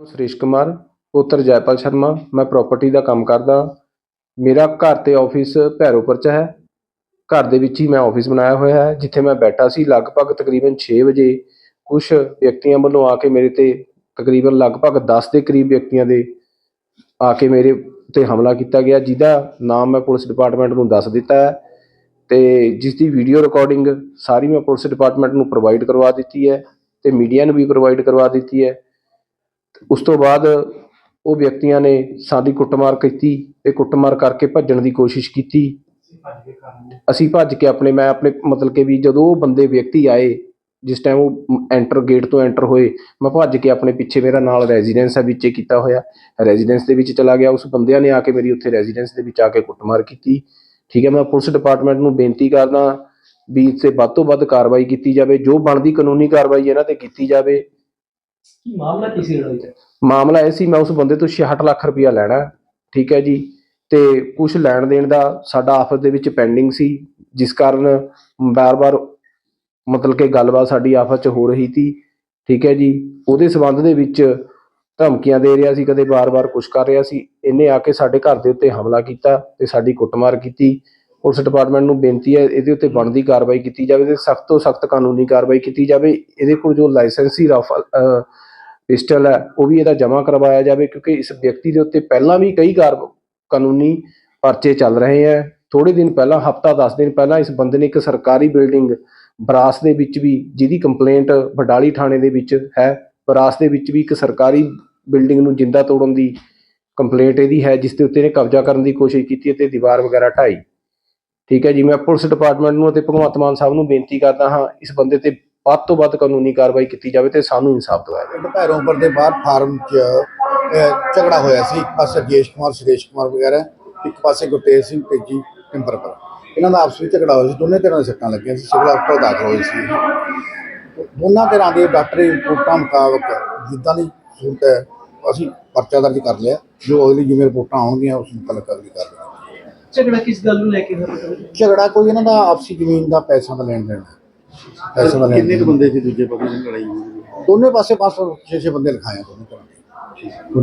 ਸੁਰੇਸ਼ ਕੁਮਾਰ, ਪੁੱਤਰ ਜੈਪਾਲ ਸ਼ਰਮਾ, ਮੈਂ ਪ੍ਰਾਪਰਟੀ ਦਾ ਕੰਮ ਕਰਦਾ ਮੇਰਾ ਘਰ ਤੇ ਆਫਿਸ ਭੈਰੋਪੁਰ ਚ ਹੈ। ਘਰ ਦੇ ਵਿੱਚ ਹੀ ਮੈਂ ਆਫਿਸ ਬਣਾਇਆ ਹੋਇਆ ਹੈ, ਜਿੱਥੇ ਮੈਂ ਬੈਠਾ ਸੀ ਲਗਭਗ ਤਕਰੀਬਨ 6 ਵਜੇ। ਕੁਝ ਵਿਅਕਤੀਆਂ ਵੱਲੋਂ ਆ ਕੇ ਮੇਰੇ ਤੇ ਤਕਰੀਬਨ ਲਗਭਗ 10 ਦੇ ਕਰੀਬ ਵਿਅਕਤੀਆਂ ਦੇ ਆ ਕੇ ਮੇਰੇ ਤੇ ਹਮਲਾ ਕੀਤਾ ਗਿਆ, ਜਿਹਦਾ ਨਾਮ ਮੈਂ ਪੁਲਿਸ ਡਿਪਾਰਟਮੈਂਟ ਨੂੰ ਦੱਸ ਦਿੱਤਾ ਹੈ ਤੇ ਜਿਸ ਦੀ ਵੀਡੀਓ ਰਿਕਾਰਡਿੰਗ ਸਾਰੀ ਮੈਂ ਪੁਲਿਸ ਡਿਪਾਰਟਮੈਂਟ ਨੂੰ ਪ੍ਰੋਵਾਈਡ ਕਰਵਾ ਦਿੱਤੀ ਹੈ ਤੇ ਮੀਡੀਆ ਨੂੰ ਵੀ ਪ੍ਰੋਵਾਈਡ ਕਰਵਾ ਦਿੱਤੀ ਹੈ। ਉਸ ਤੋਂ ਬਾਅਦ ਉਹ ਵਿਅਕਤੀਆਂ ਨੇ ਸਾਡੀ ਕੁੱਟਮਾਰ ਕੀਤੀ ਅਤੇ ਕੁੱਟਮਾਰ ਕਰਕੇ ਭੱਜਣ ਦੀ ਕੋਸ਼ਿਸ਼ ਕੀਤੀ। ਅਸੀਂ ਭੱਜ ਕੇ ਆਪਣੇ, ਮੈਂ ਆਪਣੇ ਮਤਲਬ ਕਿ ਵੀ ਜਦੋਂ ਉਹ ਬੰਦੇ ਵਿਅਕਤੀ ਆਏ, ਜਿਸ ਟਾਈਮ ਉਹ ਐਂਟਰ ਗੇਟ ਤੋਂ ਐਂਟਰ ਹੋਏ, ਮੈਂ ਭੱਜ ਕੇ ਆਪਣੇ ਪਿੱਛੇ ਮੇਰਾ ਨਾਲ ਰੈਜ਼ੀਡੈਂਸ ਹੈ, ਵਿੱਚੇ ਕੀਤਾ ਹੋਇਆ। ਰੈਜ਼ੀਡੈਂਸ ਦੇ ਵਿੱਚ ਚਲਾ ਗਿਆ। ਉਸ ਬੰਦਿਆਂ ਨੇ ਆ ਕੇ ਮੇਰੀ ਉੱਥੇ ਰੈਜ਼ੀਡੈਂਸ ਦੇ ਵਿੱਚ ਆ ਕੇ ਕੁੱਟਮਾਰ ਕੀਤੀ। ਠੀਕ ਹੈ, ਮੈਂ ਪੁਲਿਸ ਡਿਪਾਰਟਮੈਂਟ ਨੂੰ ਬੇਨਤੀ ਕਰਦਾ ਵੀ ਇਸ ਤੇ ਵੱਧ ਤੋਂ ਵੱਧ ਕਾਰਵਾਈ ਕੀਤੀ ਜਾਵੇ। ਜੋ ਬਣਦੀ ਕਾਨੂੰਨੀ ਕਾਰਵਾਈ ਇਹਨਾਂ ਤੇ ਕੀਤੀ ਜਾਵੇ ਮਾਮਲਾ ਕੀ ਸੀ ਲੜਾਈ ਦਾ ਮਾਮਲਾ ਇਹ ਸੀ ਮੈਂ ਉਸ ਬੰਦੇ ਤੋਂ 66 ਲੱਖ ਰੁਪਇਆ ਲੈਣਾ ਹੈ, ਠੀਕ ਹੈ ਜੀ। ਤੇ ਕੁਝ ਲੈਣ ਦੇਣ ਦਾ ਸਾਡਾ ਆਪਸ ਦੇ ਵਿੱਚ ਪੈਂਡਿੰਗ ਸੀ ਜਿਸ ਕਾਰਨ ਬਾਰ-ਬਾਰ ਮਤਲਬ ਕਿ ਗੱਲਬਾਤ ਸਾਡੀ ਆਪਸ ਚ ਹੋ ਰਹੀ ਸੀ ਠੀਕ ਹੈ ਜੀ। ਉਹਦੇ ਸਬੰਧ ਦੇ ਵਿੱਚ ਧਮਕੀਆਂ ਦੇ ਰਿਹਾ ਸੀ ਕਦੇ ਬਾਰ-ਬਾਰ ਕੁਝ ਕਰ ਰਿਹਾ ਸੀ। ਇਹਨੇ ਆ ਕੇ ਸਾਡੇ ਘਰ ਦੇ ਉੱਤੇ ਹਮਲਾ ਕੀਤਾ ਤੇ ਸਾਡੀ ਕੁੱਟਮਾਰ ਕੀਤੀ। ਪੁਲਿਸ ਡਿਪਾਰਟਮੈਂਟ ਨੂੰ ਬੇਨਤੀ ਹੈ ਇਹਦੇ ਉੱਤੇ ਬਣਦੀ ਕਾਰਵਾਈ ਕੀਤੀ ਜਾਵੇ ਤੇ ਸਖਤ ਤੋਂ ਸਖਤ ਕਾਨੂੰਨੀ ਕਾਰਵਾਈ ਕੀਤੀ ਜਾਵੇ। ਇਹਦੇ ਕੋਲ ਜੋ ਲਾਇਸੈਂਸੀ ਰਾਫਲ ਪਿਸਟਲ ਹੈ, ਉਹ ਵੀ ਇਹਦਾ ਜਮ੍ਹਾਂ ਕਰਵਾਇਆ ਜਾਵੇ ਕਿਉਂਕਿ ਇਸ ਵਿਅਕਤੀ ਦੇ ਉੱਤੇ ਪਹਿਲਾਂ ਵੀ ਕਈ ਕਾਰ ਕਾਨੂੰਨੀ ਪਰਚੇ ਚੱਲ ਰਹੇ ਹੈ। ਥੋੜੇ ਦਿਨ ਪਹਿਲਾਂ, ਹਫਤਾ 10 ਦਿਨ ਪਹਿਲਾਂ ਇਸ ਬੰਦੇ ਨੇ ਇੱਕ ਸਰਕਾਰੀ ਬਿਲਡਿੰਗ ਬਰਾਸ ਦੇ ਵਿੱਚ ਵੀ ਜਿਹਦੀ ਕੰਪਲੇਂਟ ਬਡਾਲੀ ਥਾਣੇ ਦੇ ਵਿੱਚ ਹੈ, ਬਰਾਸ ਦੇ ਵਿੱਚ ਵੀ ਇੱਕ ਸਰਕਾਰੀ ਬਿਲਡਿੰਗ ਨੂੰ ਜਿੰਦਾ ਤੋੜਨ ਦੀ ਕੰਪਲੇਂਟ ਇਹਦੀ ਹੈ, ਜਿਸ ਦੇ ਉੱਤੇ ਇਹਨੇ ਕਬਜ਼ਾ ਕਰਨ ਦੀ ਕੋਸ਼ਿਸ਼ ਕੀਤੀ ਅਤੇ ਦੀਵਾਰ ਵਗੈਰਾ ਢਾਈ। ਠੀਕ ਹੈ ਜੀ, ਮੈਂ ਪੁਲਿਸ ਡਿਪਾਰਟਮੈਂਟ ਨੂੰ ਅਤੇ ਭਗਵੰਤ ਮਾਨ ਸਾਹਿਬ ਨੂੰ ਬੇਨਤੀ ਕਰਦਾ ਹਾਂ, ਇਸ ਬੰਦੇ ਤੇ ਵੱਧ ਤੋਂ ਵੱਧ ਕਾਨੂੰਨੀ ਕਾਰਵਾਈ ਕੀਤੀ ਜਾਵੇ ਤੇ ਸਾਨੂੰ ਇਨਸਾਫ ਦਿਵਾਇਆ ਜਾਵੇ। ਪਿੰਡ ਭੈਰੋਂਪੁਰ ਦੇ ਬਾਹਰ ਫਾਰਮ 'ਚ ਝਗੜਾ ਹੋਇਆ ਸੀ, ਇੱਕ ਪਾਸੇ ਰਜੇਸ਼ ਕੁਮਾਰ, ਸੁਰੇਸ਼ ਕੁਮਾਰ ਵਗੈਰਾ, ਇੱਕ ਪਾਸੇ ਗੁਰਤੇਜ ਸਿੰਘ ਤੇਜੀ ਟਿੰਬਰਪੁਰ ਇਹਨਾਂ ਦਾ ਆਪਸ ਵਿੱਚ ਝਗੜਾ ਹੋਇਆ ਸੀ, ਦੋਨੇ ਧਿਰਾਂ ਦੇ ਸੱਟਾਂ ਲੱਗੀਆਂ ਸੀ, ਸਿਵਲ ਹਸਪਤਾਲ ਦਾਖਲ ਹੋਏ ਸੀ। ਦੋਨਾਂ ਤਰ੍ਹਾਂ ਦੇ ਡਾਕਟਰੀ ਰਿਪੋਰਟਾਂ ਮੁਤਾਬਕ ਜਿੱਦਾਂ ਦੀ ਸੂਰਤ ਹੈ, ਅਸੀਂ ਪਰਚਾ ਦਰਜ ਕਰ ਲਿਆ, ਜੋ ਅਗਲੀ ਜਿਵੇਂ ਰਿਪੋਰਟਾਂ ਆਉਣਗੀਆਂ, ਉਸ ਮੁਤਲਕ ਅਗਲੀ ਕਰ ਲਿਆ ਝਗੜਾ ਕਿਸ ਗੱਲ ਨੂੰ ਲੈ ਕੇ ਹੋਇਆ ਝਗੜਾ ਕੋਈ ਇਹਨਾਂ ਦਾ ਆਪਸੀ ਜ਼ਮੀਨ ਦਾ ਪੈਸਾ ਦਾ ਲੈਣ ਦੇਣ ਹੈ ਪੈਸਾ ਦਾ ਲੈਣ ਕਿੰਨੇ ਕੁ ਬੰਦੇ ਸੀ ਦੂਜੇ ਪੱਖ ਦੀ ਲੜਾਈ? ਦੋਨੇ ਪਾਸੇ 500 6 ਬੰਦੇ ਲਿਖਾਏ ਆ ਦੋਨੇ ਤਰ੍ਹਾਂ ਦੇ।